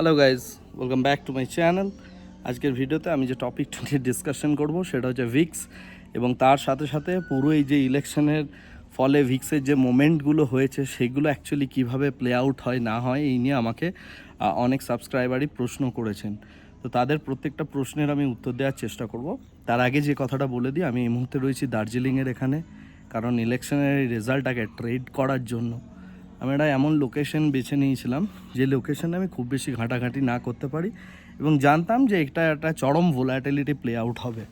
Hello guys welcome back to my channel আজকের ভিডিওতে আমি যে টপিকটা নিয়ে ডিসকাশন করব, সেটা হচ্ছে ভিক্স এবং তার সাথে সাথে পুরো এই যে ইলেকশনের ফলে ভিক্সের যে মোমেন্টগুলো হয়েছে, সেগুলো অ্যাকচুয়ালি কীভাবে প্লে আউট হয়, না হয়, এই নিয়ে আমাকে অনেক সাবস্ক্রাইবারই প্রশ্ন করেছেন। তো তাদের প্রত্যেকটা প্রশ্নের আমি উত্তর দেওয়ার চেষ্টা করব। তার আগে যে কথাটা বলে দিই, আমি এই মুহূর্তে রয়েছি দার্জিলিংয়ের এখানে, কারণ ইলেকশনের রেজাল্টটাকে ট্রেড করার জন্য। আমি একটা এমন লোকেশন বেছে নিয়েছিলাম, যে লোকেশনে আমি খুব বেশি ঘাঁটাঘাঁটি না করতে পারি এবং জানতাম যে এটা একটা চরম ভোলাটিলিটি প্লে আউট হবে।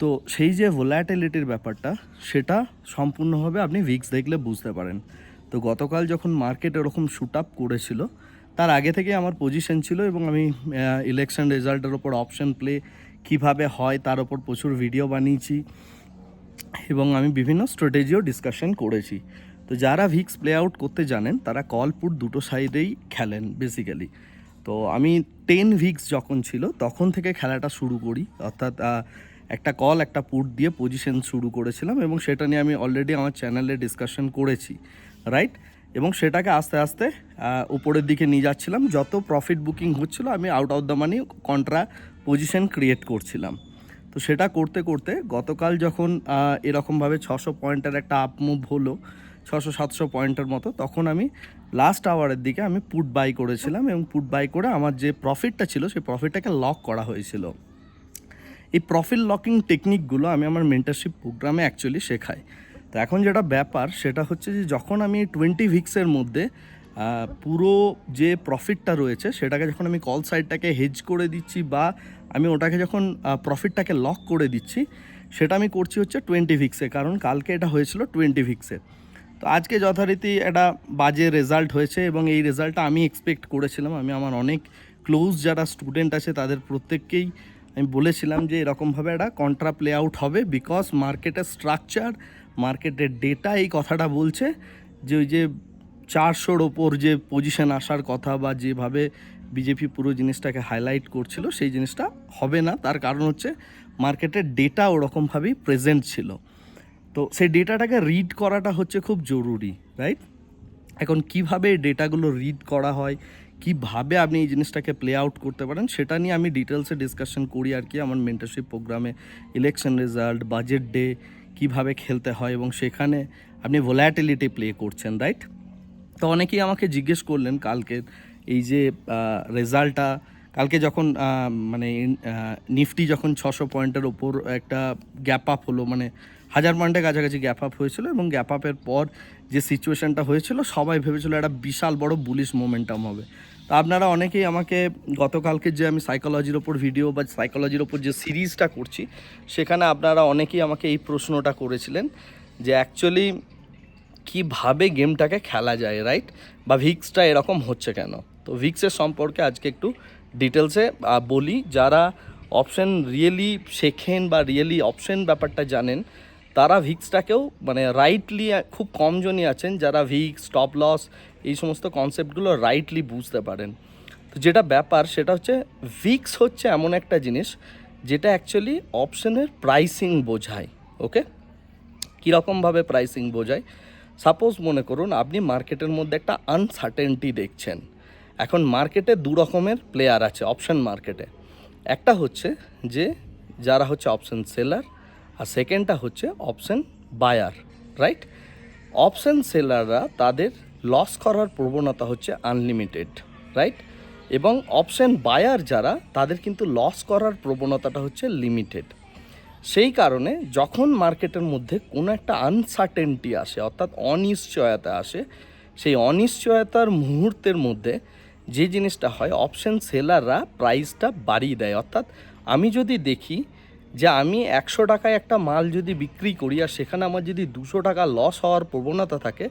তো সেই যে ভোলাটিলিটির ব্যাপারটা, সেটা সম্পূর্ণভাবে আপনি ভিক্স দেখলে বুঝতে পারেন। তো গতকাল যখন মার্কেট এরকম শুট আপ করেছিল, তার আগে থেকে আমার পজিশন ছিল এবং আমি ইলেকশন রেজাল্টের ওপর অপশন প্লে কীভাবে হয় তার ওপর প্রচুর ভিডিও বানিয়েছি এবং আমি বিভিন্ন স্ট্র্যাটেজিও ডিসকাশন করেছি। তো যারা ভিক্স প্লে আউট করতে জানেন, তারা কল পুট দুটো সাইডেই খেলেন বেসিক্যালি তো আমি টেন ভিক্স যখন ছিল, তখন থেকে খেলাটা শুরু করি। অর্থাৎ একটা কল, একটা পুট দিয়ে পজিশন শুরু করেছিলাম এবং সেটা নিয়ে আমি অলরেডি আমার চ্যানেলে ডিসকাশন করেছি রাইট এবং সেটাকে আস্তে আস্তে উপরের দিকে নিয়ে যাচ্ছিলাম। যত প্রফিট বুকিং হচ্ছিল, আমি out of the money contra position create করছিলাম। তো সেটা করতে করতে গতকাল যখন এরকমভাবে ছশো পয়েন্টের একটা আপ মুভ হলো ছশো সাতশো পয়েন্টের মতো, তখন আমি লাস্ট আওয়ারের দিকে আমি পুট বাই করেছিলাম এবং পুট বাই করে আমার যে প্রফিটটা ছিল, সেই প্রফিটটাকে লক করা হয়েছিল। এই প্রফিট লকিং টেকনিকগুলো আমি আমার মেন্টারশিপ প্রোগ্রামে অ্যাকচুয়ালি শেখাই। তো এখন যেটা ব্যাপার, সেটা হচ্ছে যে যখন আমি টোয়েন্টি ভিক্সের মধ্যে পুরো যে প্রফিটটা রয়েছে, সেটাকে যখন আমি কল সাইডটাকে হেজ করে দিচ্ছি বা আমি ওটাকে যখন প্রফিটটাকে লক করে দিচ্ছি, সেটা আমি করছি হচ্ছে টোয়েন্টি ভিক্সে কারণ কালকে এটা হয়েছিল টোয়েন্টি ভিক্সে তো আজকে যথারীতি একটা বাজে রেজাল্ট হয়েছে এবং এই রেজাল্টটা আমি এক্সপেক্ট করেছিলাম। আমি আমার অনেক ক্লোজ যারা স্টুডেন্ট আছে, তাদের প্রত্যেককেই আমি বলেছিলাম যে এরকমভাবে একটা কন্ট্রা প্লে আউট হবে বিকজ মার্কেটের স্ট্রাকচার মার্কেটের ডেটা এই কথাটা বলছে যে ওই যে চারশোর ওপর যে পজিশন আসার কথা বা যেভাবে বিজেপি পুরো জিনিসটাকে হাইলাইট করছিল, সেই জিনিসটা হবে না। তার কারণ হচ্ছে মার্কেটের ডেটা ওরকমভাবেই প্রেজেন্ট ছিল। তো সেই ডেটাটাকে রিড করাটা হচ্ছে খুব জরুরি রাইট এখন কীভাবে ডেটাগুলো রিড করা হয়, কীভাবে আপনি এই জিনিসটাকে প্লে আউট করতে পারেন, সেটা নিয়ে আমি ডিটেলসে ডিসকাশন করি আর কি আমার মেন্টারশিপ প্রোগ্রামে ইলেকশন রেজাল্ট বাজেট ডে কীভাবে খেলতে হয় এবং সেখানে আপনি ভোলাটিলিটি প্লে করছেন রাইট তো অনেকেই আমাকে জিজ্ঞেস করলেন কালকে এই যে রেজাল্টটা কালকে যখন মানে নিফটি যখন ছশো পয়েন্টের ওপর একটা গ্যাপ আপ হলো মানে হাজার পয়েন্টের কাছাকাছি গ্যাপ আপ হয়েছিল এবং গ্যাপ আপের পর যে সিচুয়েশনটা হয়েছিল, সবাই ভেবেছিল একটা বিশাল বড় বুলিশ মোমেন্টাম হবে। তো আপনারা অনেকেই আমাকে গতকালকে যে আমি সাইকোলজির ওপর ভিডিও বা সাইকোলজির ওপর যে সিরিজটা করছি, সেখানে আপনারা অনেকেই আমাকে এই প্রশ্নটা করেছিলেন যে অ্যাকচুয়ালি কীভাবে গেমটাকে খেলা যায় রাইট বা ভিক্সটা এরকম হচ্ছে কেন? তো ভিক্সের সম্পর্কে আজকে একটু ডিটেলসে বলি যারা অপশন রিয়েলি শেখেন বা রিয়েলি অপশন ব্যাপারটা জানেন, তারা ভিক্সটাকেও মানে রাইটলি খুব কমজনই আছেন যারা ভিক্স স্টপ লস এই সমস্ত কনসেপ্টগুলো রাইটলি বুঝতে পারেন। তো যেটা ব্যাপার সেটা হচ্ছে ভিক্স হচ্ছে এমন একটা জিনিস যেটা অ্যাকচুয়ালি অপশনের প্রাইসিং বোঝায় ওকে কীরকমভাবে প্রাইসিং বোঝায়? সাপোজ মনে করুন আপনি মার্কেটের মধ্যে একটা আনসার্টেনটি দেখছেন। এখন মার্কেটে দু রকমের প্লেয়ার আছে অপশন মার্কেটে একটা হচ্ছে যে, যারা হচ্ছে অপশন সেলার আর সেকেন্ডটা হচ্ছে অপশন বায়ার রাইট অপশন সেলাররা তাদের লস করার প্রবণতা হচ্ছে আনলিমিটেড রাইট এবং অপশন বায়ার যারা, তাদের কিন্তু লস করার প্রবণতাটা হচ্ছে লিমিটেড সেই কারণে যখন মার্কেটের মধ্যে কোনো একটা আনসার্টেনটি আসে, অর্থাৎ অনিশ্চয়তা আসে, সেই অনিশ্চয়তার মুহূর্তের মধ্যে যে জিনিসটা হয় অপশন সেলাররা প্রাইসটা বাড়িয়ে দেয়। অর্থাৎ আমি যদি দেখি যে আমি একশো টাকায় একটা মাল যদি বিক্রি করি আর সেখানে আমার যদি দুশো টাকা লস হওয়ার প্রবণতা থাকে,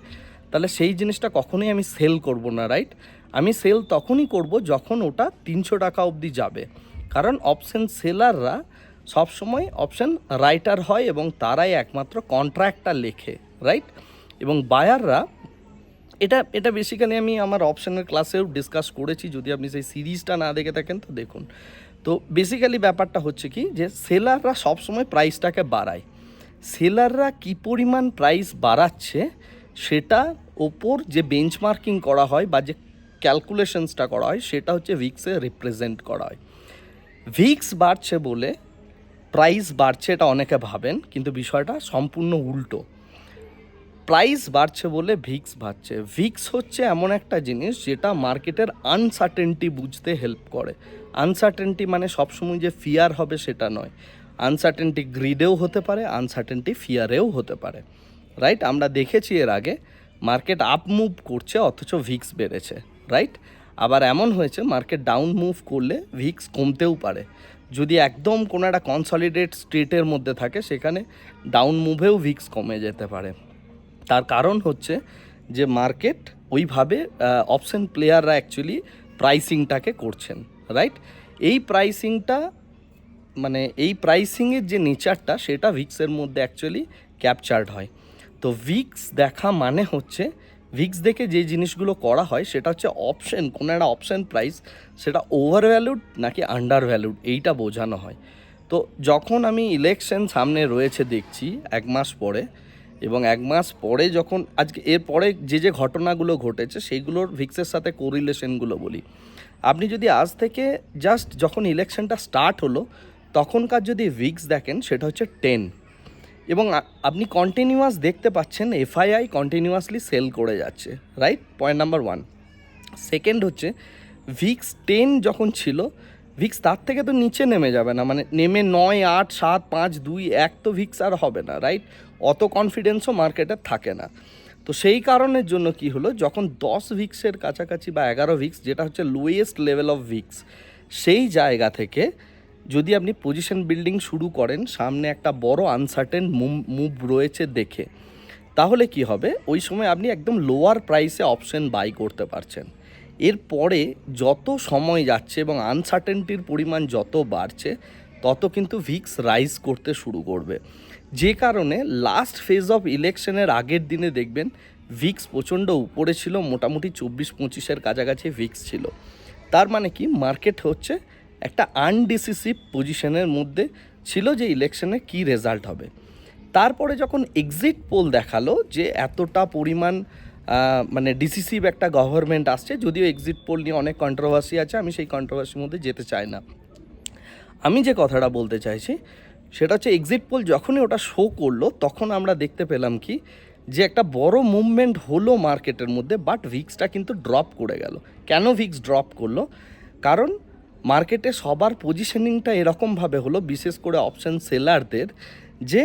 তাহলে সেই জিনিসটা কখনোই আমি সেল করব না রাইট আমি সেল তখনই করব যখন ওটা তিনশো টাকা অবধি যাবে। কারণ অপশন সেলাররা সবসময় অপশন রাইটার হয় এবং তারাই একমাত্র কন্ট্রাক্টটা লেখে রাইট এবং বায়াররা এটা এটা বেসিক্যালি আমি আমার অপশনের ক্লাসেও ডিসকাস করেছি, যদি আপনি সেই সিরিজটা না দেখে থাকেন, তো দেখুন। তো বেসিক্যালি ব্যাপারটা হচ্ছে কি, যে সেলাররা সবসময় প্রাইসটাকে বাড়ায়। সেলাররা কি পরিমাণ প্রাইস বাড়াচ্ছে, সেটা ওপর যে বেঞ্চমার্কিং করা হয় বা যে ক্যালকুলেশনসটা করা হয়, সেটা হচ্ছে ভিক্সে রিপ্রেজেন্ট করা হয়। ভিক্স বাড়ছে বলে প্রাইস বাড়ছে এটা অনেকে ভাবেন, কিন্তু বিষয়টা সম্পূর্ণ উল্টো। প্রাইস বাড়ছে বলে ভিক্স বাড়ছে ভিক্স হচ্ছে এমন একটা জিনিস যেটা মার্কেটের আনসার্টেনটি বুঝতে হেল্প করে। আনসার্টেনটি মানে সবসময় যে ফিয়ার হবে সেটা নয়। আনসার্টেনটি গ্রিডেও হতে পারে আনসার্টেনটি ফিয়ারেও হতে পারে। রাইট আমরা দেখেছি এর আগে মার্কেট আপ মুভ করছে, অথচ ভিক্স বেড়েছে। রাইট আবার এমন হয়েছে মার্কেট ডাউন মুভ করলে ভিক্স কমতেও পারে। যদি একদম কোনো একটা কনসলিডেট স্টেটের মধ্যে থাকে, সেখানে ডাউন মুভেও ভিক্স কমে যেতে পারে। তার কারণ হচ্ছে যে মার্কেট ওইভাবে অপশন প্লেয়াররা অ্যাকচুয়ালি প্রাইসিংটাকে করছেন রাইট এই প্রাইসিংটা মানে এই প্রাইসিংয়ের যে নেচারটা সেটা ভিক্সের মধ্যে অ্যাকচুয়ালি ক্যাপচার্ড হয়। তো ভিক্স দেখা মানে হচ্ছে ভিক্স দেখে যে জিনিসগুলো করা হয়, সেটা হচ্ছে অপশন কোনো একটা অপশন প্রাইস সেটা ওভার ভ্যালুড নাকি আন্ডার ভ্যালুড এইটা বোঝানো হয়। তো যখন আমি ইলেকশন সামনে রয়েছে দেখছি, এক মাস পরে এবং এক মাস পরে যখন, আজকে এর পরে যে যে ঘটনাগুলো ঘটেছে সেইগুলোর ভিক্সের সাথে কোরিলেশনগুলো বলি। আপনি যদি আজ থেকে জাস্ট যখন ইলেকশনটা স্টার্ট হলো, তখনকার যদি ভিক্স দেখেন সেটা হচ্ছে টেন এবং আপনি কন্টিনিউয়াস দেখতে পাচ্ছেন এফআইআই কন্টিনিউয়াসলি সেল করে যাচ্ছে right point number one second হচ্ছে, ভিক্স টেন যখন ছিল ভিক্স তার থেকে তো নিচে নেমে যাবে না মানে নেমে নয়, আট, সাত, পাঁচ, দুই, এক তো ভিক্স আর হবে না রাইট অত কনফিডেন্সও মার্কেটে থাকে না। তো সেই কারণের জন্য কি হলো, যখন দশ ভিক্সের কাছাকাছি বা এগারো ভিক্স, যেটা হচ্ছে লোয়েস্ট লেভেল অফ ভিক্স, সেই জায়গা থেকে যদি আপনি পজিশন বিল্ডিং শুরু করেন, সামনে একটা বড় আনসার্টেন মুভ রয়েছে দেখে, তাহলে কি হবে? ওই সময় আপনি একদম লোয়ার প্রাইসে অপশন বাই করতে পারছেন। এরপরে যত সময় যাচ্ছে এবং আনসার্টেনটির পরিমাণ যত বাড়ছে, তত কিন্তু ভিক্স রাইজ করতে শুরু করবে। যে কারণে লাস্ট ফেজ অফ ইলেকশনের আগের দিনে দেখবেন, ভিক্স প্রচণ্ড উপরে ছিল, মোটামুটি চব্বিশ পঁচিশের কাছাকাছি ভিক্স ছিল। তার মানে কি? মার্কেট হচ্ছে একটা আনডিসিসিভ পজিশনের মধ্যে ছিল যে ইলেকশনে কি রেজাল্ট হবে। তারপরে যখন এক্সিট পোল দেখাল যে এতটা পরিমাণ মানে ডিসিসিভ একটা গভর্নমেন্ট আসছে, যদিও এক্সিট পোল নিয়ে অনেক কন্ট্রোভার্সি আছে, আমি সেই কন্ট্রোভার্সির মধ্যে যেতে চাই না। আমি যে কথাটা বলতে চাইছি, সেটা হচ্ছে এক্সিট পোল যখনই ওটা শো করল, তখন আমরা দেখতে পেলাম কি, যে একটা বড় মুভমেন্ট হলো মার্কেটের মধ্যে বাট ভিক্সটা কিন্তু ড্রপ করে গেল। কেন ভিক্স ড্রপ করল? কারণ মার্কেটে সবার পজিশনিংটা এরকমভাবে হলো, বিশেষ করে অপশন সেলারদের যে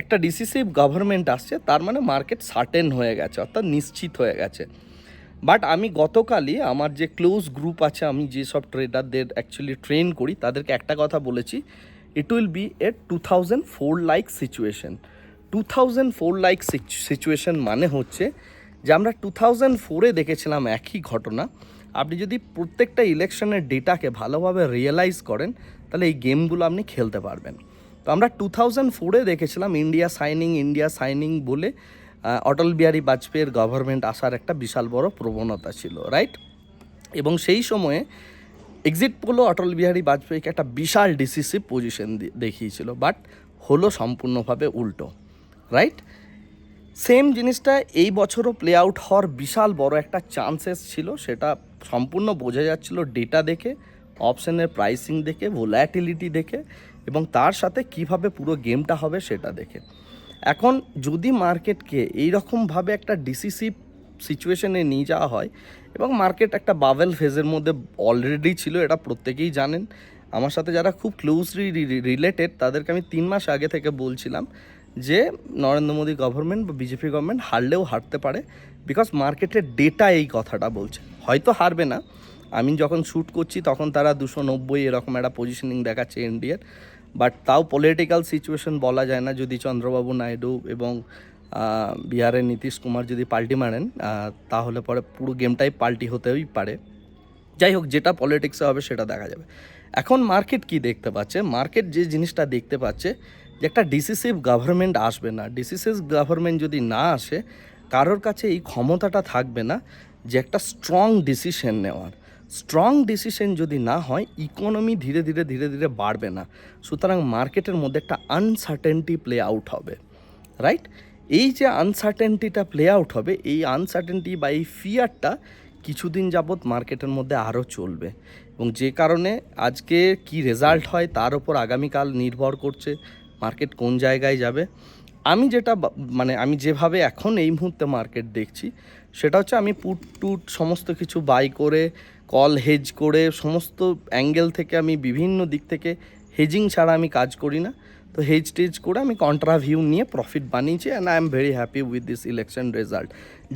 একটা ডিসিসিভ গভর্নমেন্ট আসছে, তার মানে মার্কেট সার্টেন হয়ে গেছে, অর্থাৎ নিশ্চিত হয়ে গেছে। বাট আমি গতকালই আমার যে ক্লোজ গ্রুপ আছে, আমি যেসব ট্রেডারদের অ্যাকচুয়ালি ট্রেন করি, তাদেরকে একটা কথা বলেছি it will be a two thousand four like situation two thousand four like situation মানে হচ্ছে যে আমরা টু থাউজেন্ড ফোরে দেখেছিলাম একই ঘটনা। আপনি যদি প্রত্যেকটা ইলেকশনের ডেটাকে ভালোভাবে রিয়েলাইজ করেন, তাহলে এই গেমগুলো আপনি খেলতে পারবেন। তো আমরা টু থাউজেন্ড ফোরে দেখেছিলাম ইন্ডিয়া সাইনিং ইন্ডিয়া সাইনিং বলে অটল বিহারী বাজপেয়ীর গভর্নমেন্ট আসার একটা বিশাল বড় প্রবণতা ছিল রাইট এবং সেই সময়ে এক্সিট পোলও অটল বিহারী বাজপেয়ীকে একটা বিশাল ডিসিসিভ পজিশন দেখিয়েছিল বাট হলো সম্পূর্ণভাবে উল্টো রাইট সেম জিনিসটা এই বছরও প্লে আউট হওয়ার বিশাল বড় একটা চান্সেস ছিল, সেটা সম্পূর্ণ বোঝা যাচ্ছিল ডেটা দেখে অপশনের প্রাইসিং দেখে ভোলাটিলিটি দেখে এবং তার সাথে কীভাবে পুরো গেমটা হবে সেটা দেখে। এখন যদি মার্কেটকে এইরকমভাবে একটা ডিসিসিভ সিচুয়েশনে নিয়ে যাওয়া হয় এবং মার্কেট একটা বাভেল ফেজের মধ্যে অলরেডি ছিল, এটা প্রত্যেকেই জানেন। আমার সাথে যারা খুব ক্লোজলি রিলেটেড তাদেরকে আমি তিন মাস আগে থেকে বলছিলাম যে, নরেন্দ্র মোদী গভর্নমেন্ট বা বিজেপি গভর্নমেন্ট হারলেও হারতে পারে বিকজ মার্কেটের ডেটা এই কথাটা বলছে। হয়তো হারবে না। আমি যখন শ্যুট করছি, তখন তারা দুশো নব্বই এরকম একটা পজিশনিং দেখাচ্ছে এনডিএর বাট তাও পলিটিক্যাল সিচুয়েশন বলা যায় না। যদি চন্দ্রবাবু নাইডু এবং বিহারের নীতিশ কুমার যদি পাল্টি মারেন তাহলে পরে পুরো গেমটাই পাল্টি হতেই পারে। যাই হোক, যেটা পলিটিক্সে হবে সেটা দেখা যাবে। এখন মার্কেট কি দেখতে পাচ্ছে? মার্কেট যে জিনিসটা দেখতে পাচ্ছে, যে একটা ডিসিসিভ গভর্নমেন্ট আসবে না। ডিসিসিভ গভর্নমেন্ট যদি না আসে, কারোর কাছে এই ক্ষমতাটা থাকবে না যে একটা স্ট্রং ডিসিশন নেওয়ার। স্ট্রং ডিসিশন যদি না হয় ইকোনমি ধীরে ধীরে ধীরে ধীরে বাড়বে না। সুতরাং মার্কেটের মধ্যে একটা আনসার্টেনটি প্লে আউট হবে রাইট এই যে আনসার্টেনটিটা প্লে আউট হবে, এই আনসার্টেনটি বা এই ফিয়ারটা কিছুদিন যাবৎ মার্কেটের মধ্যে আরও চলবে। এবং যে কারণে আজকে কি রেজাল্ট হয়, তার ওপর আগামীকাল নির্ভর করছে মার্কেট কোন জায়গায় যাবে। আমি যেটা মানে আমি যেভাবে এখন এই মুহূর্তে মার্কেট দেখছি, সেটা হচ্ছে আমি পুট টুট সমস্ত কিছু বাই করে কল হেজ করে সমস্ত অ্যাঙ্গেল থেকে আমি বিভিন্ন দিক থেকে হেজিং ছাড়া আমি কাজ করি না। তো হেজ টেজ করে আমি কন্ট্রা ভিউ নিয়ে প্রফিট বানিয়েছি and I am very happy with this election result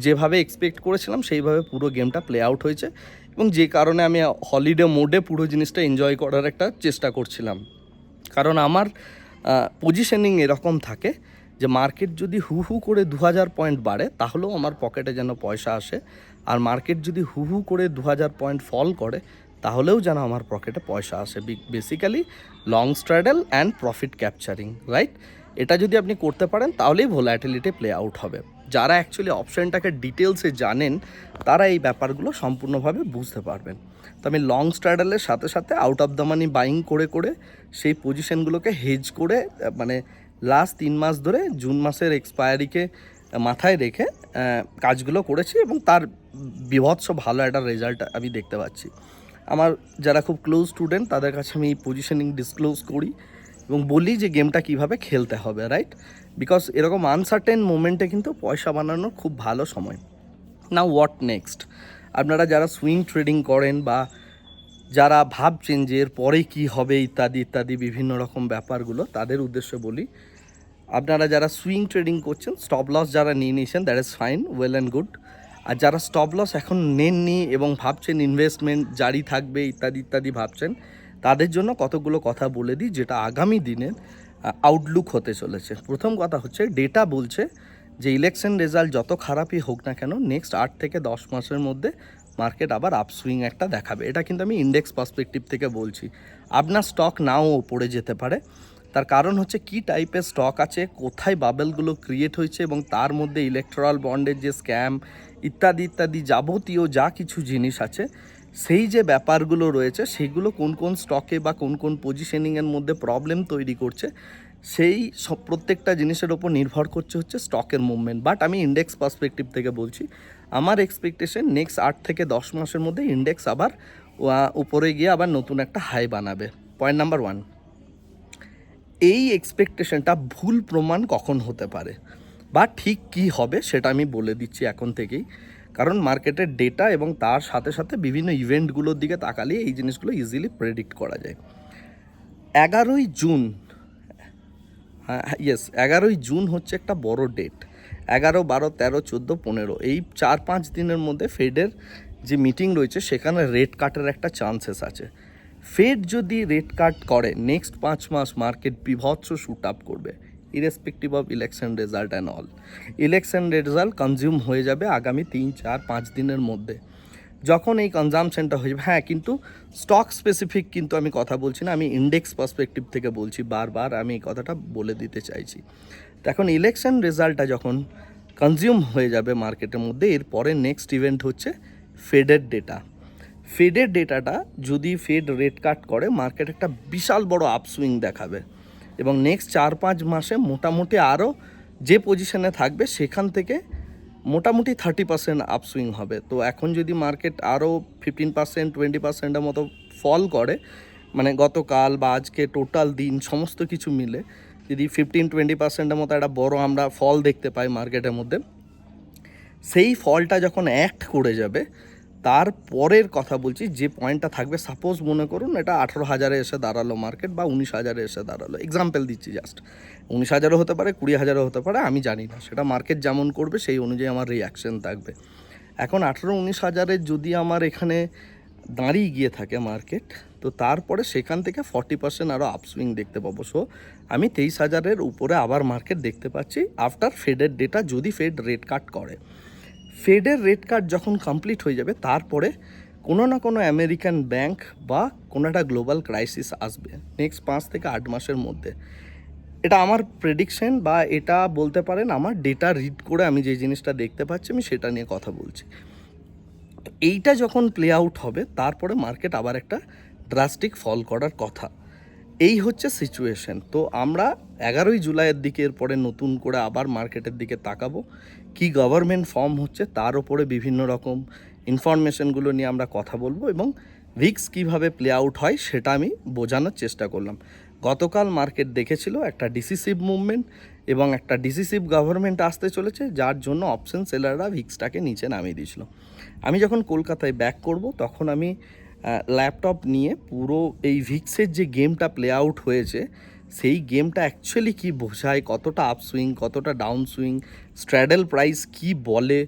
যেভাবে এক্সপেক্ট করেছিলাম, সেইভাবে পুরো গেমটা প্লে আউট হয়েছে এবং যে কারণে আমি হলিডে মোডে পুরো জিনিসটা এনজয় করার একটা চেষ্টা করছিলাম। কারণ আমার পজিশনিং এরকম থাকে যে মার্কেট যদি হু হু করে দু হাজার পয়েন্ট বাড়ে, তাহলেও আমার পকেটে যেন পয়সা আসে। আর মার্কেট যদি হু হু করে দু হাজার পয়েন্ট ফল করে, তাহলেও যেন আমার পকেটে পয়সা আসে। Basically long straddle and profit capturing right এটা যদি আপনি করতে পারেন, তাহলেই ভোলাটিলিটি প্লে আউট হবে। যারা অ্যাকচুয়ালি অপশানটাকে ডিটেলসে জানেন, তারা এই ব্যাপারগুলো সম্পূর্ণভাবে বুঝতে পারবেন। তো আমি লং স্ট্র্যাডেলের সাথে সাথে out of the money buying করে করে, সেই পজিশনগুলোকে হেজ করে মানে লাস্ট তিন মাস ধরে জুন মাসের এক্সপায়ারিকে মাথায় রেখে কাজগুলো করেছি এবং তার বিভৎস ভালো একটা রেজাল্ট আমি দেখতে পাচ্ছি। আমার যারা খুব ক্লোজ স্টুডেন্ট তাদের কাছে আমি পজিশনিং ডিসক্লোজ করি এবং বলি যে গেমটা কীভাবে খেলতে হবে রাইট বিকজ এরকম আনসার্টেন মোমেন্টে কিন্তু পয়সা বানানোর খুব ভালো সময়। না হোয়াট নেক্সট আপনারা যারা সুইং ট্রেডিং করেন বা যারা ভাবছেন যে এর পরে কী হবে ইত্যাদি ইত্যাদি বিভিন্ন রকম ব্যাপারগুলো তাদের উদ্দেশ্যে বলি। আপনারা যারা সুইং ট্রেডিং করছেন স্টপ লস যারা নিয়ে নিয়েছেন that is fine well and good আর যারা স্টপ লস এখন নেননি এবং ভাবছেন ইনভেস্টমেন্ট জারি থাকবে, ইত্যাদি ইত্যাদি ভাবছেন, তাদের জন্য কতগুলো কথা বলে দিই, যেটা আগামী দিনের আউটলুক হতে চলেছে। প্রথম কথা হচ্ছে ডেটা বলছে যে ইলেকশন রেজাল্ট যত খারাপই হোক না কেন নেক্সট আট থেকে দশ মাসের মধ্যে মার্কেট আবার আপসুইং একটা দেখাবে। এটা কিন্তু আমি ইন্ডেক্স পার্সপেক্টিভ থেকে বলছি। আপনার স্টক নাও ওপরে যেতে পারে। তার কারণ হচ্ছে কি টাইপের স্টক আছে, কোথায় বাবেলগুলো ক্রিয়েট হয়েছে এবং তার মধ্যে ইলেকট্রাল বন্ডের যে স্ক্যাম ইত্যাদি ইত্যাদি যাবতীয় যা কিছু জিনিস আছে, সেই যে ব্যাপারগুলো রয়েছে, সেগুলো কোন কোন স্টকে বা কোন কোন পজিশনিংয়ের মধ্যে প্রবলেম তৈরি করছে, সেই সব প্রত্যেকটা জিনিসের ওপর নির্ভর করছে হচ্ছে স্টকের মুভমেন্ট বাট আমি ইন্ডেক্স পার্সপেক্টিভ থেকে বলছি আমার এক্সপেকটেশন নেক্সট আট থেকে দশ মাসের মধ্যে ইন্ডেক্স আবার উপরে গিয়ে আবার নতুন একটা হাই বানাবে। পয়েন্ট নাম্বার ওয়ান এই এক্সপেকটেশনটা ভুল প্রমাণ কখন হতে পারে? বা ঠিক কি হবে সেটা আমি বলে দিচ্ছি এখন থেকেই। কারণ মার্কেটের ডেটা এবং তার সাথে সাথে বিভিন্ন ইভেন্টগুলোর দিকে তাকালে এই জিনিসগুলো ইজিলি প্রেডিক্ট করা যায়। এগারোই জুন হ্যাঁ ইয়েস এগারোই জুন হচ্ছে একটা বড় ডেট এগারো, বারো, তেরো, চোদ্দ, পনেরো। এই চার, পাঁচ দিনের মধ্যে ফেডের যে মিটিং রয়েছে, সেখানে রেট কাটের একটা চান্সেস আছে। ফেড যদি রেট কাট করে নেক্সট পাঁচ মাস মার্কেট বিভৎস শুট আপ করবে irrespective of election result and all election result consume হয়ে যাবে আগামী তিন, চার, পাঁচ দিনের মধ্যে। যখন এই কনজামশনটা হয়ে যাবে হ্যাঁ কিন্তু স্টক স্পেসিফিক কিন্তু আমি কথা বলছি না, আমি ইন্ডেক্স পার্সপেক্টিভ থেকে বলছি, বারবার আমি এই কথাটা বলে দিতে চাইছি। এখন ইলেকশন রেজাল্টটা যখন কনজিউম হয়ে যাবে মার্কেটের মধ্যে এরপরে নেক্সট ইভেন্ট হচ্ছে ফেডের ডেটা ফেডের ডেটাটা যদি ফেড রেট কাট করে মার্কেট একটা বিশাল বড় আপসুইং দেখাবে। এবং নেক্সট চার পাঁচ মাসে মোটামুটি আরও যে পজিশনে থাকবে, সেখান থেকে মোটামুটি থার্টি পার্সেন্ট আপসুইং হবে। তো এখন যদি মার্কেট আরও ফিফটিন পার্সেন্ট টোয়েন্টি পার্সেন্টের মতো ফল করে মানে গতকাল বা আজকে টোটাল দিন, সমস্ত কিছু মিলে যদি ফিফটিন টোয়েন্টি পার্সেন্টের মতো একটা বড় আমরা ফল দেখতে পাই মার্কেটের মধ্যে, সেই ফলটা যখন অ্যাক্ট করে যাবে, তার পরের কথা বলছি, যে পয়েন্টটা থাকবে সাপোজ মনে করুন এটা আঠেরো হাজারে এসে দাঁড়াল মার্কেট বা উনিশ হাজারে এসে দাঁড়াল। এক্সাম্পল দিচ্ছি জাস্ট উনিশ হাজারও হতে পারে, কুড়ি হাজারও হতে পারে, আমি জানি না। সেটা মার্কেট যেমন করবে, সেই অনুযায়ী আমার রিয়াকশন থাকবে। এখন আঠেরো, উনিশ হাজারের যদি আমার এখানে দাঁড়িয়ে গিয়ে থাকে মার্কেট তো তারপরে সেখান থেকে ফর্টি পার্সেন্ট আরও আপসুইং দেখতে পাবো। সো আমি তেইশ হাজারের উপরে আবার মার্কেট দেখতে পাচ্ছি আফটার ফেডের ডেটা যদি ফেড রেট কাট করে। ফেডের রেট কাট যখন কমপ্লিট হয়ে যাবে, তারপরে কোনো না কোনো আমেরিকান ব্যাংক বা কোনো একটা গ্লোবাল ক্রাইসিস আসবে নেক্সট পাঁচ থেকে আট মাসের মধ্যে। এটা আমার প্রেডিকশন বা এটা বলতে পারেন আমার ডেটা রিড করে আমি যে জিনিসটা দেখতে পাচ্ছি, আমি সেটা নিয়ে কথা বলছি। এইটা যখন প্লে আউট হবে, তারপরে মার্কেট আবার একটা ড্রাস্টিক ফল করার কথা। এই হচ্ছে সিচুয়েশন তো আমরা এগারোই জুলাইয়ের দিকে এরপরে নতুন করে আবার মার্কেটের দিকে তাকাবো। কি গভর্নমেন্ট ফর্ম হচ্ছে তার ওপরে বিভিন্ন রকম ইনফরমেশনগুলো নিয়ে আমরা কথা বলব এবং ভিক্স কীভাবে প্লে আউট হয় সেটা আমি বোঝানোর চেষ্টা করলাম। গতকাল মার্কেট দেখেছিল একটা ডিসিসিভ মুভমেন্ট এবং একটা ডিসিসিভ গভর্নমেন্ট আসতে চলেছে, যার জন্য অপশন সেলাররা ভিক্সটাকে নিচে নামিয়ে দিয়েছিল। আমি যখন কলকাতায় ব্যাক করব, তখন আমি ল্যাপটপ নিয়ে পুরো এই ভিক্সের যে গেমটা প্লে আউট হয়েছে, সেই গেমটা অ্যাকচুয়ালি কি বোঝায়? কতটা আপ সুইং কতটা ডাউন সুইং স্ট্র্যাডেল প্রাইস কি বলে?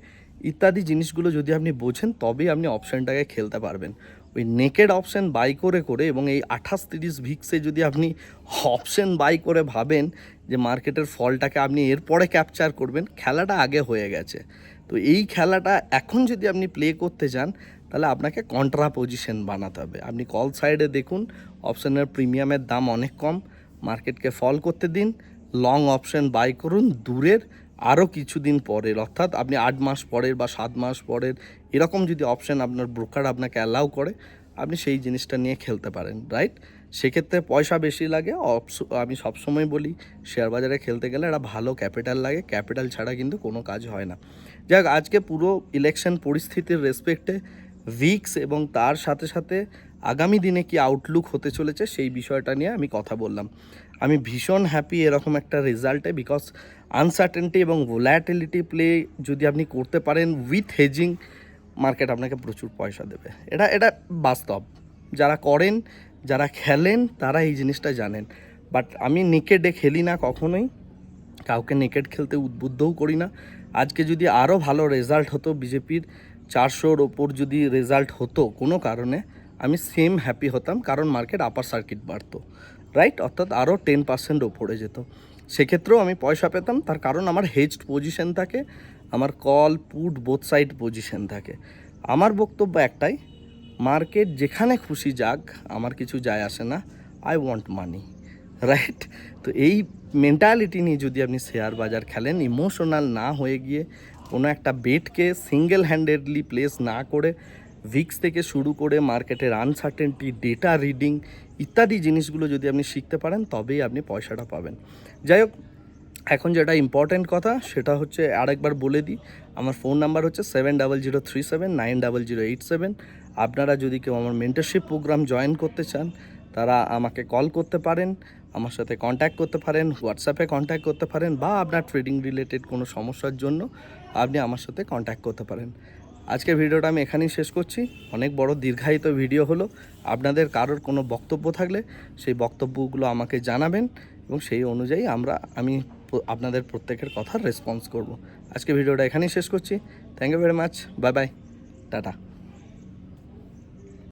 ইত্যাদি জিনিসগুলো যদি আপনি বোঝেন, তবেই আপনি অপশানটাকে খেলতে পারবেন। ওই নেকেড অপশান বাই করে করে এবং এই আঠাশ তিরিশ ভিক্সে যদি আপনি অপশান বাই করে ভাবেন যে মার্কেটের ফলটাকে আপনি এরপরে ক্যাপচার করবেন, খেলাটা আগে হয়ে গেছে। তো এই খেলাটা এখন যদি আপনি প্লে করতে যান তাহলে আপনাকে কন্ট্রা পজিশন বানাতে হবে। আপনি কল সাইডে দেখুন অপশানের প্রিমিয়ামের দাম অনেক কম মার্কেটকে ফল করতে দিন লং অপশন বাই করুন, দূরের আরও কিছুদিন পরের, অর্থাৎ আপনি আট মাস পরের বা সাত মাস পরের, এরকম যদি অপশন আপনার ব্রোকার আপনাকে অ্যালাউ করে, আপনি সেই জিনিসটা নিয়ে খেলতে পারেন রাইট সেক্ষেত্রে পয়সা বেশি লাগে অপস- আমি সবসময় বলি শেয়ার বাজারে খেলতে গেলে একটা ভালো ক্যাপিটাল লাগে ক্যাপিটাল ছাড়া কিন্তু কোনো কাজ হয় না। যাক, আজকে পুরো ইলেকশন পরিস্থিতির রেসপেক্টে ভিক্স এবং তার সাথে সাথে আগামী দিনে কি আউটলুক হতে চলেছে সেই বিষয়টা নিয়ে আমি কথা বললাম। আমি ভীষণ হ্যাপি এরকম একটা রেজাল্টে বিকজ আনসার্টেনটি এবং ভোল্যাটিলিটি প্লে যদি আপনি করতে পারেন উইথ হেজিং মার্কেট আপনাকে প্রচুর পয়সা দেবে। এটা এটা বাস্তব। যারা করেন, যারা খেলেন, তারা এই জিনিসটা জানেন। বাট আমি নেকেডে খেলি না কখনোই। কাউকে নেকেড খেলতে উদ্বুদ্ধও করি না। আজকে যদি আরও ভালো রেজাল্ট হতো বিজেপির চারশোর ওপর যদি রেজাল্ট হতো কোনো কারণে, আমি সেম হ্যাপি হতাম কারণ মার্কেট আপার সার্কিট বাড়তো রাইট অর্থাৎ আরও টেন পার্সেন্ট ওপরে যেত। সেক্ষেত্রেও আমি পয়সা পেতাম, তার কারণ আমার হেজড পজিশন থাকে, আমার call put both side position থাকে। আমার বক্তব্য একটাই মার্কেট যেখানে খুশি যাক, আমার কিছু যায় আসে না আই ওয়ান্ট মানি রাইট তো এই মেন্টালিটি নিয়ে যদি আপনি শেয়ার বাজার খেলেন ইমোশনাল না হয়ে গিয়ে কোনো একটা বেটকে সিঙ্গেল হ্যান্ডেডলি প্লেস না করে ভিক্স থেকে শুরু করে মার্কেটের আনসার্টেনটি ডেটা রিডিং ইত্যাদি জিনিসগুলো যদি আপনি শিখতে পারেন, তবেই আপনি পয়সাটা পাবেন। যাই হোক, এখন যেটা ইম্পর্ট্যান্ট কথা, সেটা হচ্ছে আরেকবার বলে দিই, আমার ফোন নাম্বার হচ্ছে seven double zero three seven nine double zero eight seven আপনারা যদি কেউ আমার মেন্টারশিপ প্রোগ্রাম জয়েন করতে চান, তারা আমাকে কল করতে পারেন, আমার সাথে কন্ট্যাক্ট করতে পারেন হোয়াটসঅ্যাপে কন্ট্যাক্ট করতে পারেন, বা আপনার ট্রেডিং রিলেটেড কোনো সমস্যার জন্য আপনি আমার সাথে কন্ট্যাক্ট করতে পারেন। আজকের ভিডিওটা আমি এখানেই শেষ করছি। অনেক বড় দীর্ঘায়িত ভিডিও হলো। আপনাদের কারোর কোনো বক্তব্য থাকলে সেই বক্তব্যগুলো আমাকে জানাবেন এবং সেই অনুযায়ী আমরা, আমি আপনাদের প্রত্যেকের কথার রেসপন্স করব। আজকে ভিডিওটা এখানেই শেষ করছি। Thank you very much bye bye tata